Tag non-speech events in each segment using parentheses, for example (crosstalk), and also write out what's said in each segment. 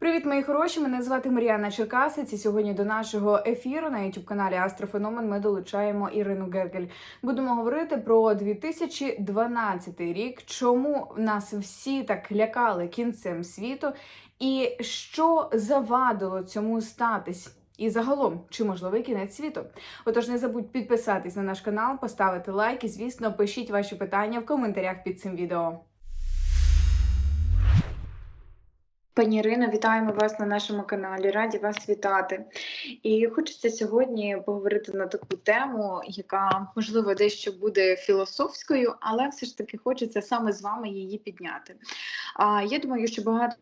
Привіт, мої хороші! Мене звати Мар'яна Черкасець. І сьогодні до нашого ефіру на youtube каналі Астрофеномен ми долучаємо Ірину Гергель. Будемо говорити про 2012 рік, чому нас всі так лякали кінцем світу, і що завадило цьому статись. І загалом, чи можливий кінець світу? Отож, не забудь підписатись на наш канал, поставити лайк і, звісно, пишіть ваші питання в коментарях під цим відео. Пані Ірино, вітаємо вас на нашому каналі. Раді вас вітати. І хочеться сьогодні поговорити на таку тему, яка можливо дещо буде філософською, але все ж таки хочеться саме з вами її підняти. А я думаю, що багато.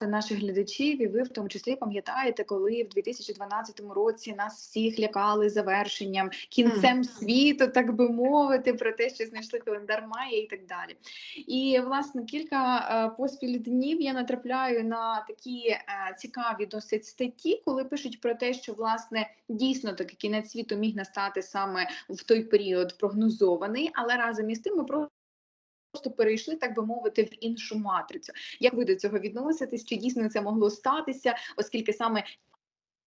Наших глядачів, і ви в тому числі пам'ятаєте, коли в 2012 році нас всіх лякали завершенням, кінцем світу, так би мовити, про те, що знайшли календар Майя і так далі. І власне кілька е, поспіль днів я натрапляю на такі е, цікаві досить статті, коли пишуть про те, що власне дійсно таки кінець світу міг настати саме в той період прогнозований, але разом із тим ми про. Просто перейшли, так би мовити, в іншу матрицю. Як ви до цього відноситесь? Чи дійсно це могло статися, оскільки саме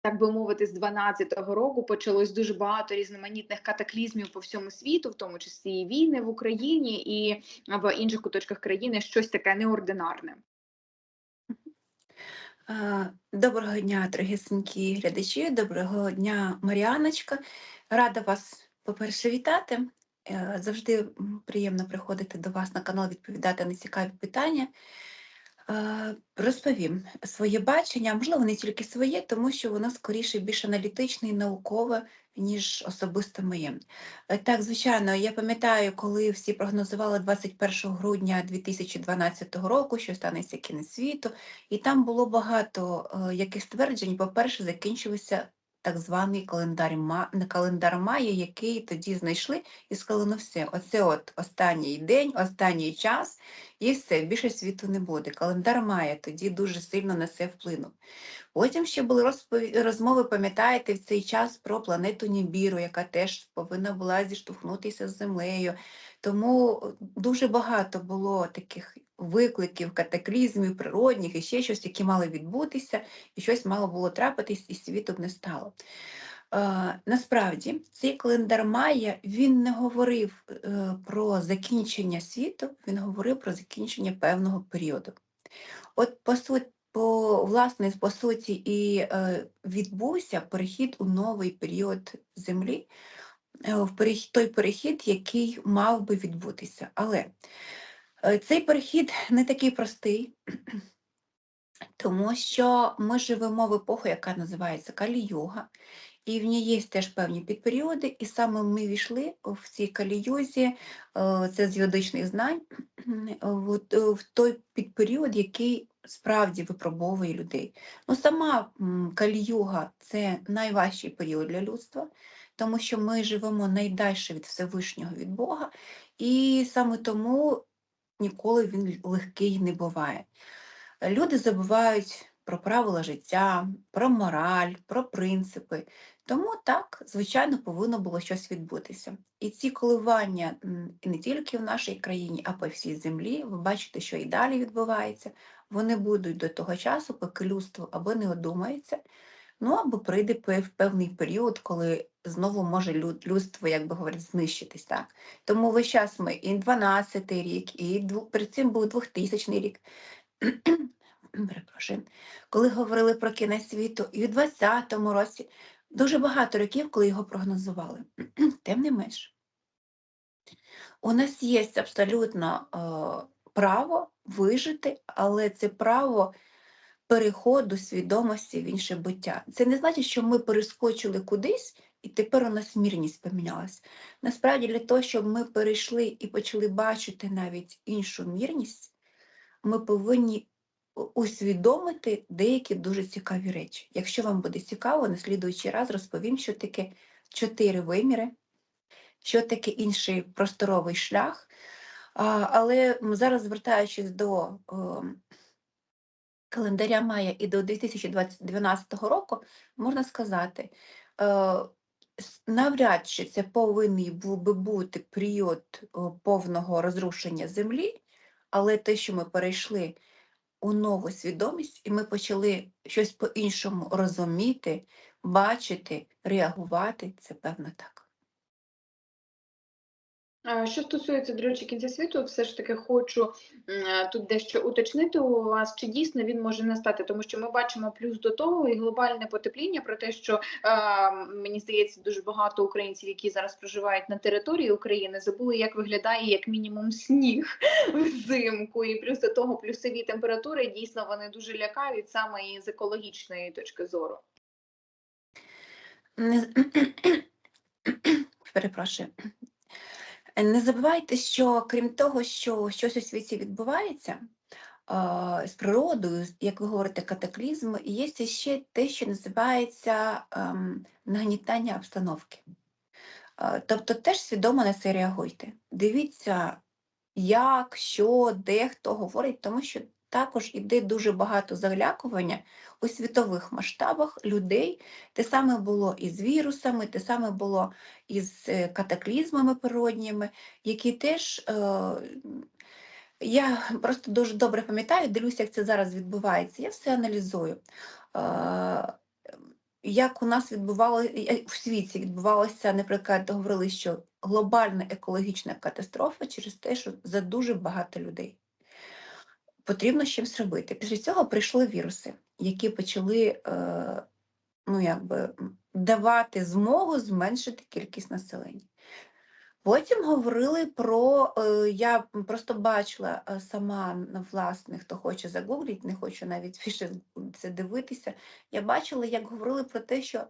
так би мовити, з 12-го року почалось дуже багато різноманітних катаклізмів по всьому світу, в тому числі і війни в Україні і в інших куточках країни щось таке неординарне. Доброго дня, дорогісенькі глядачі, доброго дня, Маріаночка. Рада вас, по-перше, вітати. Е, Завжди приємно приходити до вас на канал, відповідати на цікаві питання. Е, Розповім своє бачення, можливо, не тільки своє, тому що воно скоріше більш аналітичне і наукове, ніж особисто моє. Е, Так, звичайно, я пам'ятаю, коли всі прогнозували 21 грудня 2012 року, що станеться кінець світу, і там було багато яких стверджень. По-перше, закінчився так званий календар, не календар Майя, який тоді знайшли і сказали, ну все, оце от останній день, останній час, і все, більше світу не буде. Календар Майя тоді дуже сильно на це вплинув. Потім ще були розпові- розмови, пам'ятаєте, в цей час про планету Нібіру, яка теж повинна була зіштовхнутися з Землею. Тому е, дуже багато було таких викликів, катаклізмів природних і ще щось, які мали відбутися, і щось мало було трапитись, і світу б не стало. Е, насправді, цей календар Майя він не говорив е, про закінчення світу, він говорив про закінчення певного періоду. От по суті, по власне, по суті, і е, відбувся перехід у новий період Землі, е, в перехід, той перехід, який мав би відбутися. Але цей перехід не такий простий, тому що ми живемо в епоху, яка називається Калі-Юга, і в ній є теж певні підперіоди, і саме ми війшли в цій каліюзі, е, це з юридичних знань, в, той підперіод, який справді випробовує людей. Ну, сама м, каліюга це найважчий період для людства, тому що ми живемо найдальше від Всевишнього від Бога, і саме тому ніколи він легкий не буває. Люди забувають про правила життя, про мораль, про принципи. Тому так, звичайно, повинно було щось відбутися. І ці коливання не тільки в нашій країні, а по всій землі, ви бачите, що і далі відбувається. Вони будуть до того часу, поки людство або не одумається, ну або прийде пев- певний період, коли знову може людство, як би говорять, знищитись. Так? Тому весь час ми і 12-й рік, і перед цим був 2000 рік. (clears throat) Перепрошую, коли говорили про кінець світу, і в 20-му році дуже багато років, коли його прогнозували. (clears throat) Тим не менш, у нас є абсолютно е, право вижити, але це право переходу свідомості в інше буття. Це не значить, що ми перескочили кудись, і тепер у нас мірність помінялась. Насправді, для того, щоб ми перейшли і почали бачити навіть іншу мірність, ми повинні усвідомити деякі дуже цікаві речі. Якщо вам буде цікаво, на слідуючий раз розповім, що таке чотири виміри, що таке інший просторовий шлях. Але зараз, звертаючись до ем, календаря Майя і до 2012 року, можна сказати, е, навряд чи це повинен був би бути період е, повного розрушення землі, але те, що ми перейшли у нову свідомість, і ми почали щось по-іншому розуміти, бачити, реагувати. Це певно так. Що стосується, до речі, кінця світу, все ж таки хочу е, тут дещо уточнити у вас, чи дійсно він може настати, тому що ми бачимо плюс до того і глобальне потепління про те, що е, мені здається, дуже багато українців, які зараз проживають на території України, забули, як виглядає як мінімум сніг (laughs) взимку, і плюс до того плюсові температури дійсно вони дуже лякають саме і з екологічної точки зору. (clears throat) Перепрошую. Не забувайте, що крім того, що щось у світі відбувається з природою, як ви говорите, катаклізм, є ще те, що називається ем, нагнітання обстановки. Тобто теж свідомо на це реагуйте. Дивіться, як, що, де хто говорить, тому що також іде дуже багато залякування у світових масштабах людей. Те саме було і з вірусами, те саме було і з е, катаклізмами природніми, які теж. Е, я просто дуже добре пам'ятаю, дивлюся, як це зараз відбувається. Я все аналізую. Е, як у нас відбувалося в світі відбувалося, наприклад, говорили, що глобальна екологічна катастрофа через те, що за дуже багато людей. Потрібно щось робити. Після цього прийшли віруси, які почали е, ну, якби, давати змогу зменшити кількість населення. Потім говорили про, е, я просто бачила е, сама на власне, хто хоче загугліть, не хочу навіть (laughs) більше це дивитися. Я бачила, як говорили про те, що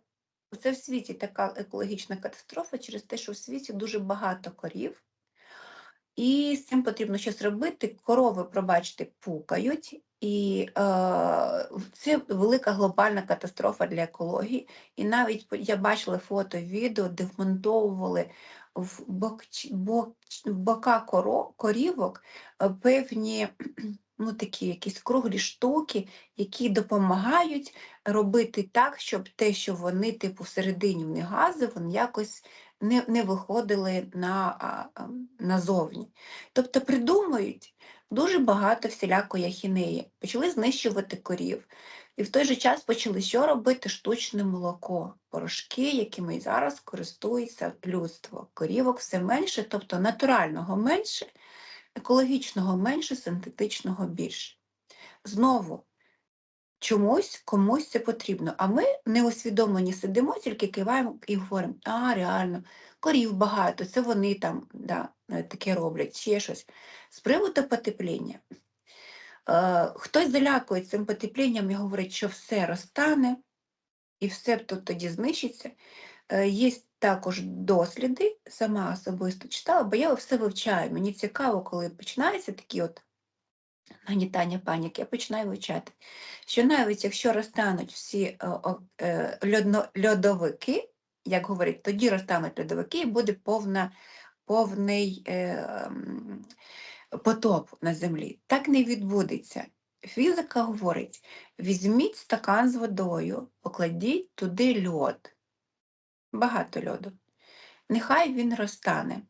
це в світі така екологічна катастрофа через те, що в світі дуже багато корів, і з цим потрібно щось робити. Корови, пробачте, пукають, і е, це велика глобальна катастрофа для екології. І навіть я бачила фото, відео, де вмонтовували в, бок, бок, бока коро, корівок е, певні (clears throat) ну, такі якісь круглі штуки, які допомагають робити так, щоб те, що вони, типу, всередині в них гази, вони якось не, не виходили на, назовні. Тобто придумують дуже багато всілякої ахінеї. Почали знищувати корів. І в той же час почали що робити? Штучне молоко, порошки, якими зараз користується людство. Корівок все менше, тобто натурального менше, екологічного менше, синтетичного більше. Знову, чомусь комусь це потрібно. А ми неусвідомлені сидимо, тільки киваємо і говоримо, а реально, корів багато, це вони там да, е, таке роблять, ще щось. З приводу потепління. Е, Хтось залякує цим потеплінням і говорить, що все розтане і все тут тоді знищиться. Е, Є також досліди, сама особисто читала, бо я все вивчаю. Мені цікаво, коли починаються такі от нагнітання паніки, я починаю вивчати, що навіть якщо розтануть всі е, е, льодно- льодовики, як говорять, тоді розтануть льодовики і буде повна, повний е, потоп на землі. Так не відбудеться. Фізика говорить: візьміть стакан з водою, покладіть туди льод, багато льоду. Нехай він розтане.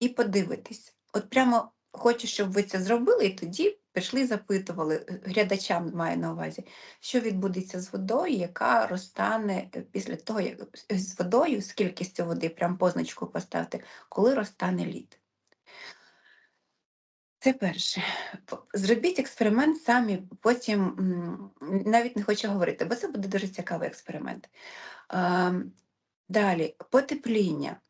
І подивитись. От прямо хочу, щоб ви це зробили, і тоді пішли, запитували, е, глядачам маю на увазі, що відбудеться з водою, яка розтане е, після того, як е, з водою, з кількістю води, прям позначку поставте, коли розтане лід. Це перше. Зробіть експеримент самі, потім навіть не хочу говорити, бо це буде дуже цікавий експеримент. Ем, Далі, потепління.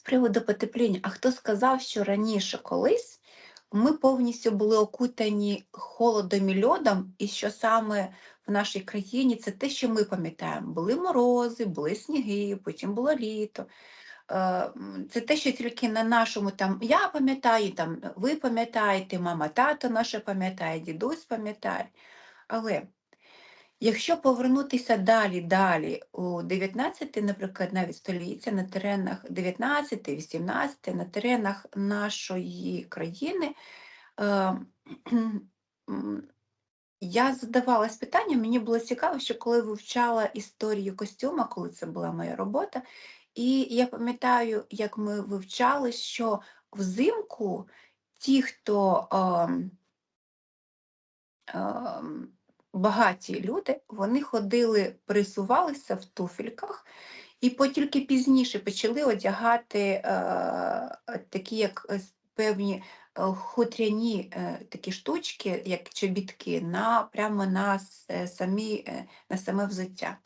З приводу потепління, а хто сказав, що раніше колись ми повністю були окутані холодом і льодом, і що саме в нашій країні це те, що ми пам'ятаємо. Були морози, були сніги, потім було літо. Е, Це те, що тільки на нашому там я пам'ятаю, там ви пам'ятаєте, мама, тато наша пам'ятає, дідусь пам'ятає. Але Якщо повернутися далі, далі у 19, наприклад, навіть століття на теренах 19, 18, на теренах нашої країни, е, я задавалась питанням, мені було цікаво, що коли вивчала історію костюма, коли це була моя робота, і я пам'ятаю, як ми вивчали, що взимку ті, хто ем, ем, багаті люди, вони ходили, пересувалися в туфельках, і тільки пізніше почали одягати е, такі, як е, певні е, хутряні е, такі штучки, як чобітки, на, прямо на, е, самі, на саме взуття.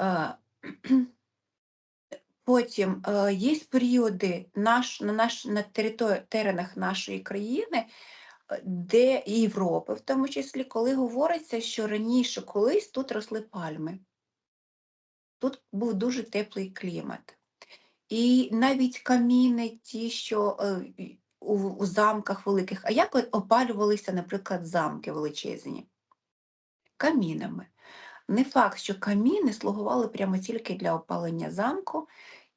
Е, (clears throat) Потім е, є періоди наш, на, наш, на теренах нашої країни, де і Європи, в тому числі, коли говориться, що раніше колись тут росли пальми. Тут був дуже теплий клімат. І навіть каміни, ті, що е, у, у замках великих, а як опалювалися, наприклад, замки величезні? Камінами. Не факт, що каміни слугували прямо тільки для опалення замку,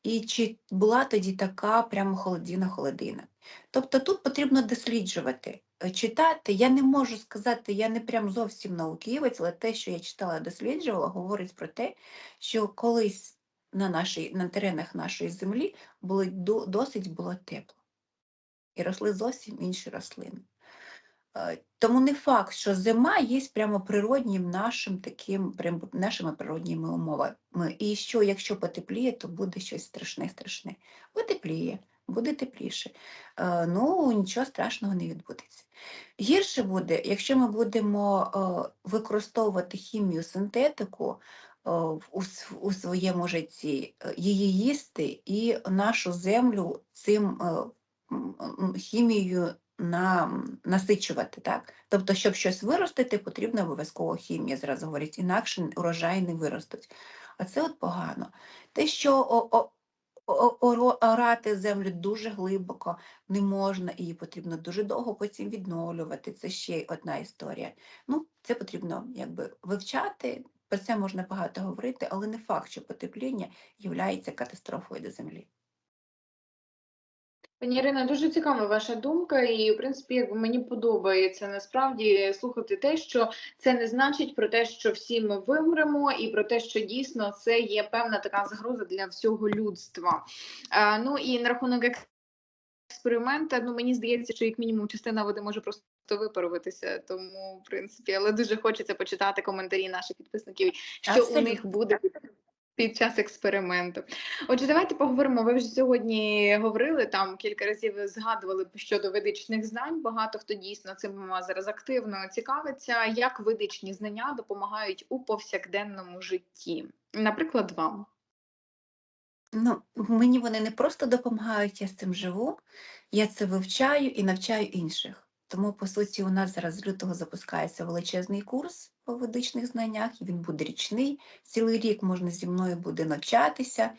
і чи була тоді така прямо холодина-холодина. Тобто тут потрібно досліджувати, е, читати. Я не можу сказати, я не прям зовсім науківець, але те, що я читала, досліджувала, говорить про те, що колись на, нашій, на теренах нашої землі було досить було тепло. І росли зовсім інші рослини. Е, Тому не факт, що зима є прямо природнім нашим таким, нашими природніми умовами. І що, якщо потепліє, то буде щось страшне, страшне. Потепліє, буде тепліше. Е, Ну, нічого страшного не відбудеться. Гірше буде, якщо ми будемо е, використовувати хімію, синтетику е, у, своєму житті, її їсти і нашу землю цим хімією на, насичувати. Так? Тобто, щоб щось виростити, потрібна обов'язково хімія, зразу говорять, інакше урожай не виростуть. А це от погано. Те, що о, о, орати землю дуже глибоко не можна, її потрібно дуже довго потім відновлювати. Це ще одна історія. Ну, це потрібно якби вивчати. Про це можна багато говорити, але не факт, що потепління є катастрофою до землі. Пані Ірина, дуже цікава ваша думка, і в принципі, якби мені подобається насправді слухати те, що це не значить про те, що всі ми вимремо, і про те, що дійсно це є певна така загроза для всього людства. А, ну і на рахунок експеримента, ну мені здається, що як мінімум частина води може просто випаруватися. Тому, в принципі, але дуже хочеться почитати коментарі наших підписників, що у них буде. Під час експерименту. Отже, давайте поговоримо. Ви вже сьогодні говорили там кілька разів згадували щодо ведичних знань. Багато хто дійсно цим зараз активно цікавиться. Як ведичні знання допомагають у повсякденному житті? Наприклад, вам. Ну, мені вони не просто допомагають, я з цим живу, я це вивчаю і навчаю інших. Тому, по суті, у нас зараз з лютого запускається величезний курс по ведичних знаннях, і він буде річний. Цілий рік можна зі мною буде навчатися,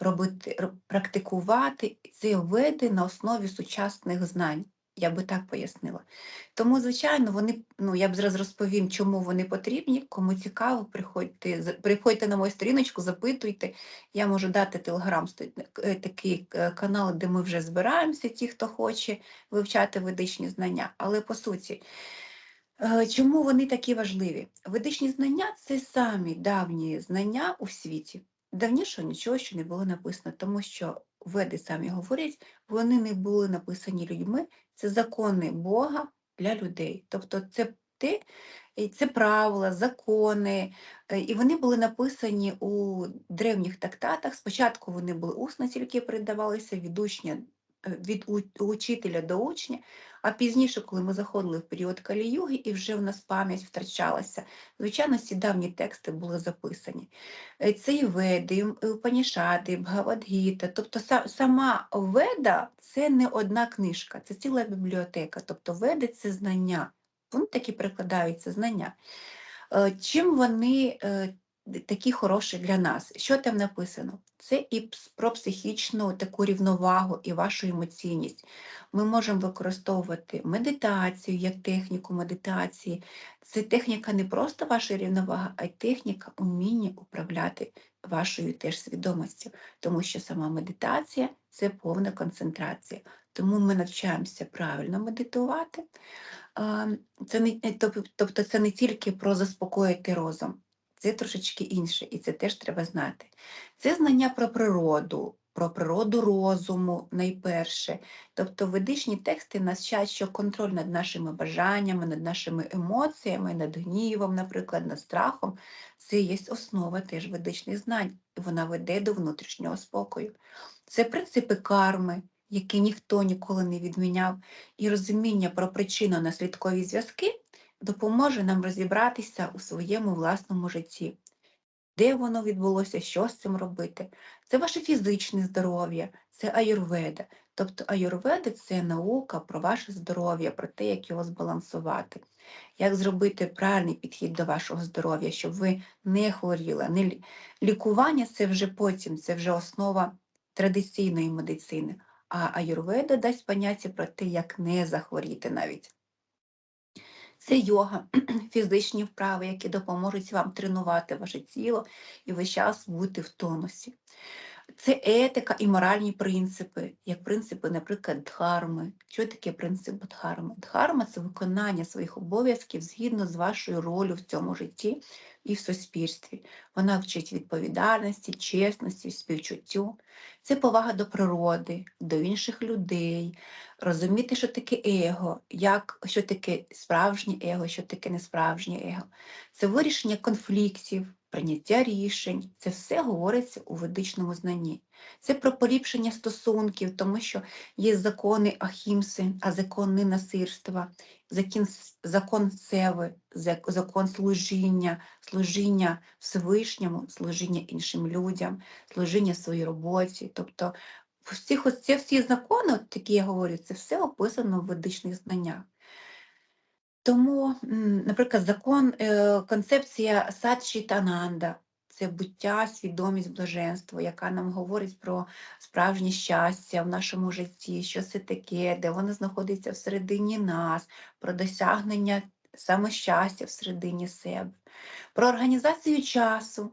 робити, практикувати це веди на основі сучасних знань. Я би так пояснила. Тому, звичайно, вони, ну я б зараз розповім, чому вони потрібні. Кому цікаво, приходьте, приходьте на мою сторіночку, запитуйте. Я можу дати телеграм е, такий е, канал, де ми вже збираємося, ті, хто хоче вивчати ведичні знання. Але по суті, е, чому вони такі важливі? Ведичні знання це самі давні знання у світі. Давнішого нічого ще не було написано, тому що веди самі говорять, вони не були написані людьми, це закони Бога для людей. Тобто це те, це правила, закони, е, і вони були написані у древніх трактатах. Спочатку вони були усно тільки передавалися від учня, від учителя до учня, а пізніше, коли ми заходили в період Калі-юги, і вже в нас пам'ять втрачалася, звичайно, ці давні тексти були записані. Е, Це і Веди, М- і Упанішади. Тобто сама Веда це не одна книжка, це ціла бібліотека. Тобто Веди це знання. Вони такі перекладаються знання. Е, Чим вони е, такі хороші для нас? Що там написано? Це і про психічну таку рівновагу і вашу емоційність. Ми можемо використовувати медитацію як техніку медитації. Це техніка не просто вашої рівноваги, а й техніка уміння управляти вашою теж свідомістю, тому що сама медитація це повна концентрація. Тому ми навчаємося правильно медитувати. Це не, тобто це не тільки про заспокоїти розум, це трошечки інше, і це теж треба знати. Це знання про природу, про природу розуму найперше. Тобто ведичні тексти нас що контроль над нашими бажаннями, над нашими емоціями, над гнівом, наприклад, над страхом це є основа теж ведичних знань, і вона веде до внутрішнього спокою. Це принципи карми, які ніхто ніколи не відміняв, і розуміння про причинно-наслідкові зв'язки допоможе нам розібратися у своєму власному житті. Де воно відбулося, що з цим робити? Це ваше фізичне здоров'я, це аюрведа. Тобто аюрведа це наука про ваше здоров'я, про те, як його збалансувати, як зробити правильний підхід до вашого здоров'я, щоб ви не хворіли. Не Лікування це вже потім, це вже основа традиційної медицини. А аюрведа дасть поняття про те, як не захворіти навіть. Це йога, (clears throat) фізичні вправи, які допоможуть вам тренувати ваше тіло і весь час бути в тонусі. Це етика і моральні принципи, як принципи, наприклад, дхарми. Що таке принцип дхарми? Дхарма це виконання своїх обов'язків згідно з вашою ролью в цьому житті і в суспільстві. Вона вчить відповідальності, чесності, співчуттю. Це повага до природи, до інших людей, розуміти, що таке его, як, що таке справжнє его, що таке несправжнє его. Це вирішення конфліктів, прийняття рішень. Це все говориться у ведичному знанні. Це про поліпшення стосунків, тому що є закони Ахімси, а закон ненасильства, закон, закон севи, закон служіння, служіння Всевишньому, служіння іншим людям, служіння своїй роботі. Тобто ось ці всі закони, от які я говорю, це все описано в ведичних знаннях. Тому, наприклад, закон, е, концепція садші тананда це буття, свідомість, блаженство, яка нам говорить про справжнє щастя в нашому житті, що це таке, де воно знаходиться всередині нас, про досягнення саме щастя всередині себе, про організацію часу.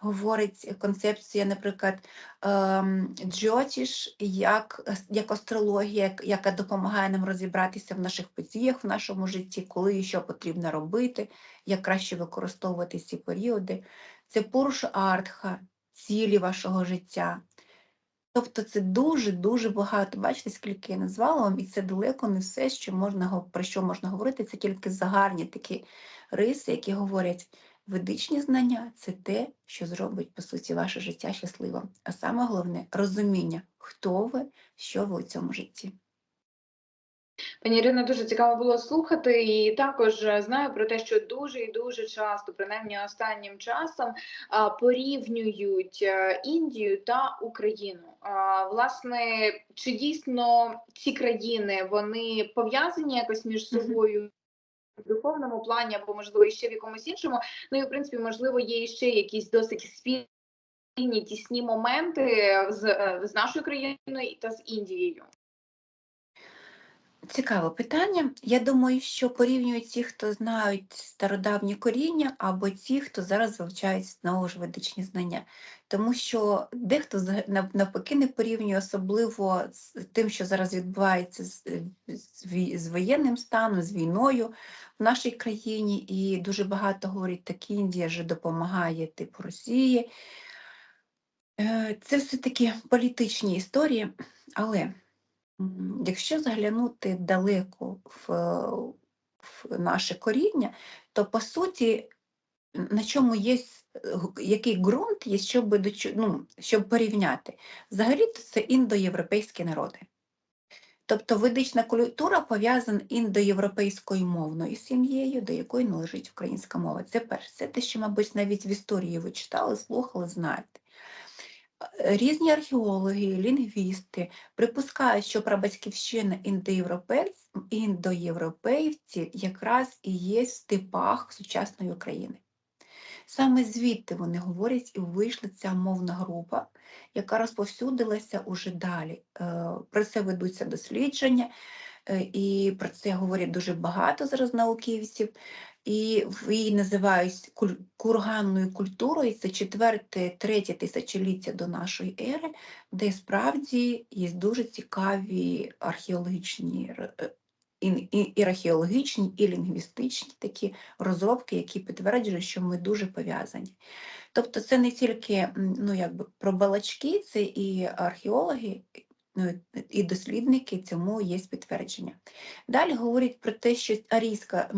Говорить концепція, наприклад, ем, Джотіш як, як астрологія, яка допомагає нам розібратися в наших подіях в нашому житті, коли і що потрібно робити, як краще використовувати ці періоди. Це Пуруш Артха, цілі вашого життя. Тобто це дуже-дуже багато. Бачите, скільки я назвала вам, і це далеко не все, що можна, про що можна говорити, це тільки загарні такі риси, які говорять, ведичні знання це те, що зробить, по суті, ваше життя щасливим. А саме головне розуміння, хто ви, що ви у цьому житті. Пані Ірино, дуже цікаво було слухати, і також е, знаю про те, що дуже і дуже часто, принаймні останнім часом, порівнюють е, Індію та Україну. Власне, чи дійсно ці країни вони пов'язані якось між собою? В духовному плані, або можливо ще в якомусь іншому. Ну і в принципі, можливо, є ще якісь досить спільні тісні моменти з, е, з нашою країною та з Індією. Цікаве питання. Я думаю, що порівнюють ті, хто знають стародавні коріння, або ті, хто зараз вивчають знову ж ведичні знання. Тому що дехто навпаки не порівнює, особливо з тим, що зараз відбувається з, з, з воєнним станом, з війною в нашій країні, і дуже багато говорять, так Індія вже допомагає типу Росії. Е, Це все-таки політичні історії, але Якщо заглянути далеко в, в наше коріння, то по суті, на чому є, який ґрунт є, щоб, ну, щоб порівняти? Взагалі це індоєвропейські народи. Тобто ведична культура пов'язана індоєвропейською мовною сім'єю, до якої належить українська мова. Це перше. Це те, що, мабуть, навіть в історії ви читали, слухали, знаєте. Е, Різні археологи, лінгвісти припускають, що прабатьківщина індоєвропейців якраз і є в степах сучасної України. Саме звідти вони говорять і вийшла ця мовна група, яка розповсюдилася уже далі. Е, Про це ведуться дослідження, е, і про це говорять дуже багато зараз науковців. І її називають курганною культурою. Це четверте, третє тисячоліття до нашої ери, де справді є дуже цікаві археологічні е, і, археологічні, і лінгвістичні такі розробки, які підтверджують, що ми дуже пов'язані. Тобто це не тільки ну, якби, про балачки, це і археологи, і дослідники цьому є підтвердження. Далі говорять про те, що арійська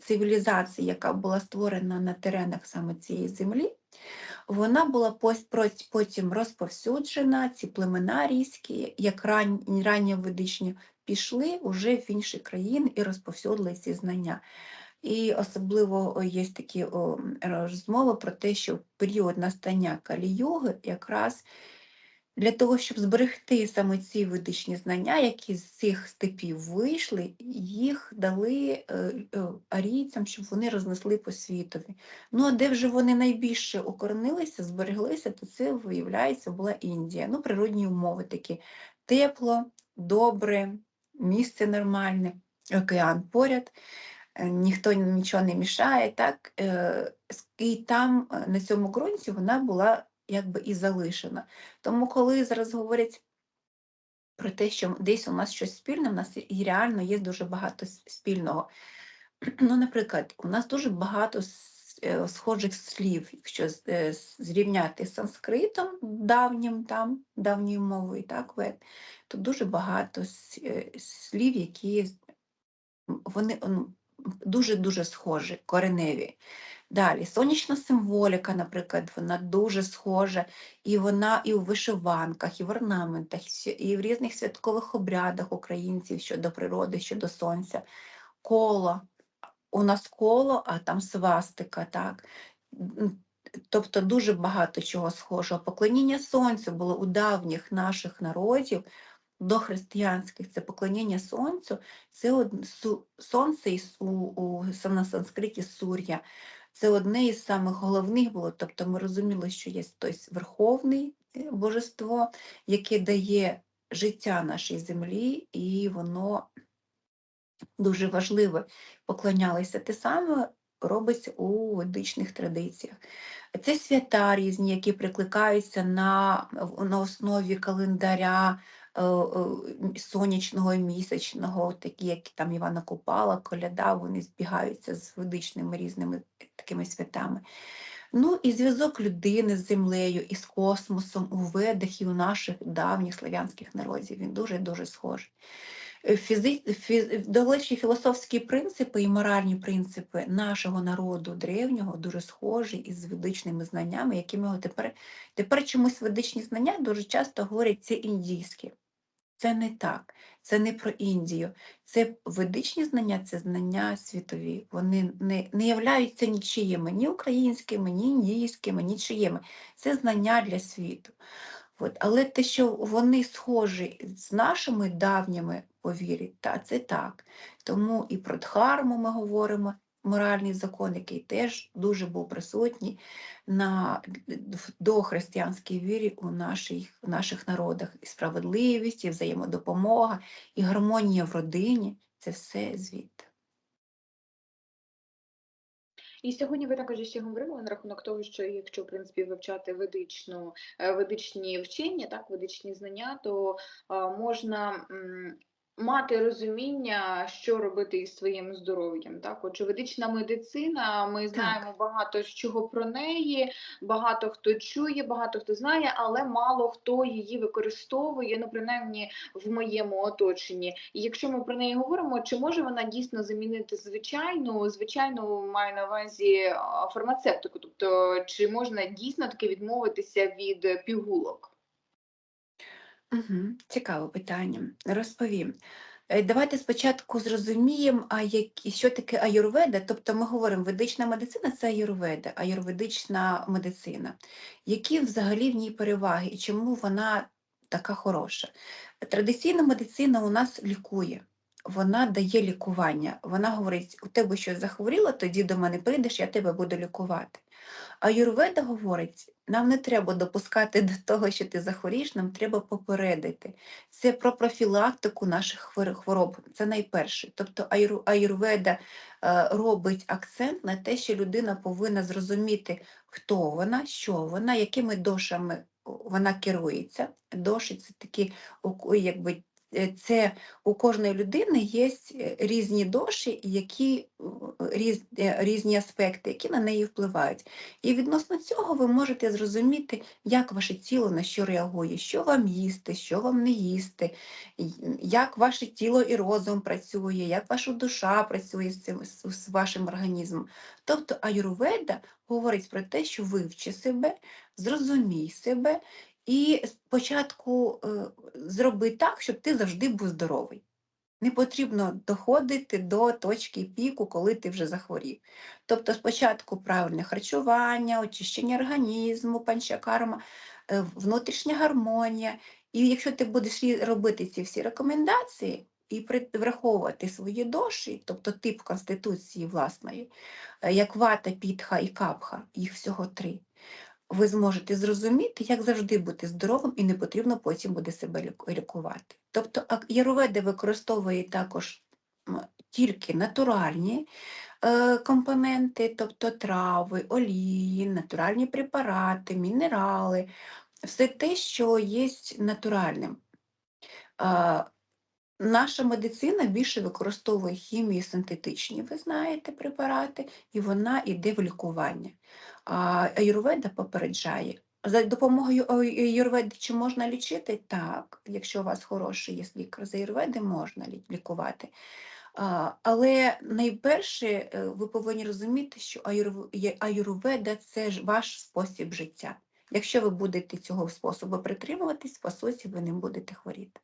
цивілізація, яка була створена на теренах саме цієї землі, вона була потім розповсюджена, ці племена арійські, як ран, ранньо ведичні, пішли вже в інші країни і розповсюдили ці знання. І особливо є такі розмови про те, що в період настання Калі-юги якраз для того, щоб зберегти саме ці ведичні знання, які з цих степів вийшли, їх дали е, е, арійцям, щоб вони рознесли по світові. Ну, а де вже вони найбільше укоренилися, збереглися, то це, виявляється, була Індія. Ну, природні умови такі тепло, добре, місце нормальне, океан поряд е, ніхто нічого не мішає, так? І там на цьому ґрунті вона була якби і залишена. Тому коли зараз говорять про те, що десь у нас щось спільне, у нас і реально є дуже багато спільного. (clears throat) Ну, наприклад, у нас дуже багато е, схожих слів, якщо е, зрівняти з санскритом давнім там, давньою мовою, так, вед, то дуже багато е, слів, які вони дуже-дуже схожі, кореневі. Далі, сонячна символіка, наприклад, вона дуже схожа, і вона і у вишиванках, і в орнаментах, і в різних святкових обрядах українців щодо природи, щодо сонця. Коло. У нас коло, а там свастика, так. Тобто дуже багато чого схожого. Поклоніння сонцю було у давніх наших народів, дохристиянських, це поклоніння сонцю, це сонце у, санскриті сур'я. Це одне із самих головних було. Тобто ми розуміли, що є хтось верховний е, божество, яке дає життя нашій землі, і воно дуже важливе. Поклонялися. Те саме робиться у ведичних традиціях. Це свята різні, які прикликаються на, на основі календаря е, е, сонячного і місячного, такі, як там Івана Купала, Коляда, вони збігаються з ведичними різними такими святами. Ну і зв'язок людини з землею і з космосом у ведах і у наших давніх слав'янських народів. Він дуже-дуже схожий. Е, Фізи... Фі... Далечі філософські принципи і моральні принципи нашого народу древнього дуже схожі із ведичними знаннями, які ми тепер, тепер чомусь ведичні знання дуже часто говорять це індійські. Це не так, це не про Індію. Це ведичні знання, це знання світові. Вони не, не являються нічиїми, ні українськими, ні індійськими, нічиїми. Це знання для світу. От. Але те, що вони схожі з нашими давніми повір'я, та це так. Тому і про Дхарму ми говоримо, моральний закон, який теж дуже був присутній на дохристиянській вірі у наших, у наших народах. І справедливість, і взаємодопомога, і гармонія в родині це все звідти. І сьогодні ви також ще говорили на рахунок того, що якщо в принципі вивчати ведичну е, ведичні вчення, так ведичні знання, то а, можна мати розуміння, що робити із своїм здоров'ям. Так, отже, ведична медицина, ми знаємо багато з чого про неї, багато хто чує, багато хто знає, але мало хто її використовує, ну принаймні в моєму оточенні. І якщо ми про неї говоримо, чи може вона дійсно замінити звичайну, звичайну маю на увазі фармацевтику? Тобто, чи можна дійсно таки відмовитися від пігулок? Угу. Цікаве питання. Розповім. Е, Давайте спочатку зрозуміємо, а які, що таке аюрведа. Тобто ми говоримо, ведична медицина це аюрведа, аюрведична медицина. Які взагалі в ній переваги і чому вона така хороша? Традиційна медицина у нас лікує, вона дає лікування. Вона говорить, у тебе щось захворіло, тоді до мене прийдеш, я тебе буду лікувати. А Юрведа говорить, нам не треба допускати до того, що ти захворієш, нам треба попередити. Це про профілактику наших хвороб. Це найперше. Тобто аюр- аюрведа е, робить акцент на те, що людина повинна зрозуміти, хто вона, що вона, якими дошами вона керується. Доші це такі якби це у кожної людини є різні доші, які е, різ, е, різні аспекти, які на неї впливають. І відносно цього ви можете зрозуміти, як ваше тіло на що реагує, що вам їсти, що вам не їсти, як ваше тіло і розум працює, як ваша душа працює з цим з вашим організмом. Тобто аюрведа говорить про те, що вивчи себе, зрозумій себе і спочатку е, зроби так, щоб ти завжди був здоровий. Не потрібно доходити до точки піку, коли ти вже захворів. Тобто спочатку правильне харчування, очищення організму, панчакарма, е, внутрішня гармонія. І якщо ти будеш робити ці всі рекомендації і враховувати свої доші, тобто тип конституції власної, е, як вата, пітха і капха, їх всього три, ви зможете зрозуміти, як завжди бути здоровим і не потрібно потім буде себе лікувати. Тобто ак- використовує також тільки натуральні е, компоненти, тобто трави, олії, натуральні препарати, мінерали, все те, що є натуральним. Наша медицина більше використовує хімію синтетичні, ви знаєте, препарати, і вона йде в лікування. А аюрведа попереджає. За допомогою аю- аюрведи чи можна лічити? Так, якщо у вас хороший є лікар з аюрведи, можна лікувати. Але найперше е, ви повинні розуміти, що аюрв- аюрведа це ж ваш спосіб життя. Якщо ви будете цього способу притримуватись, по суті, ви не будете хворіти.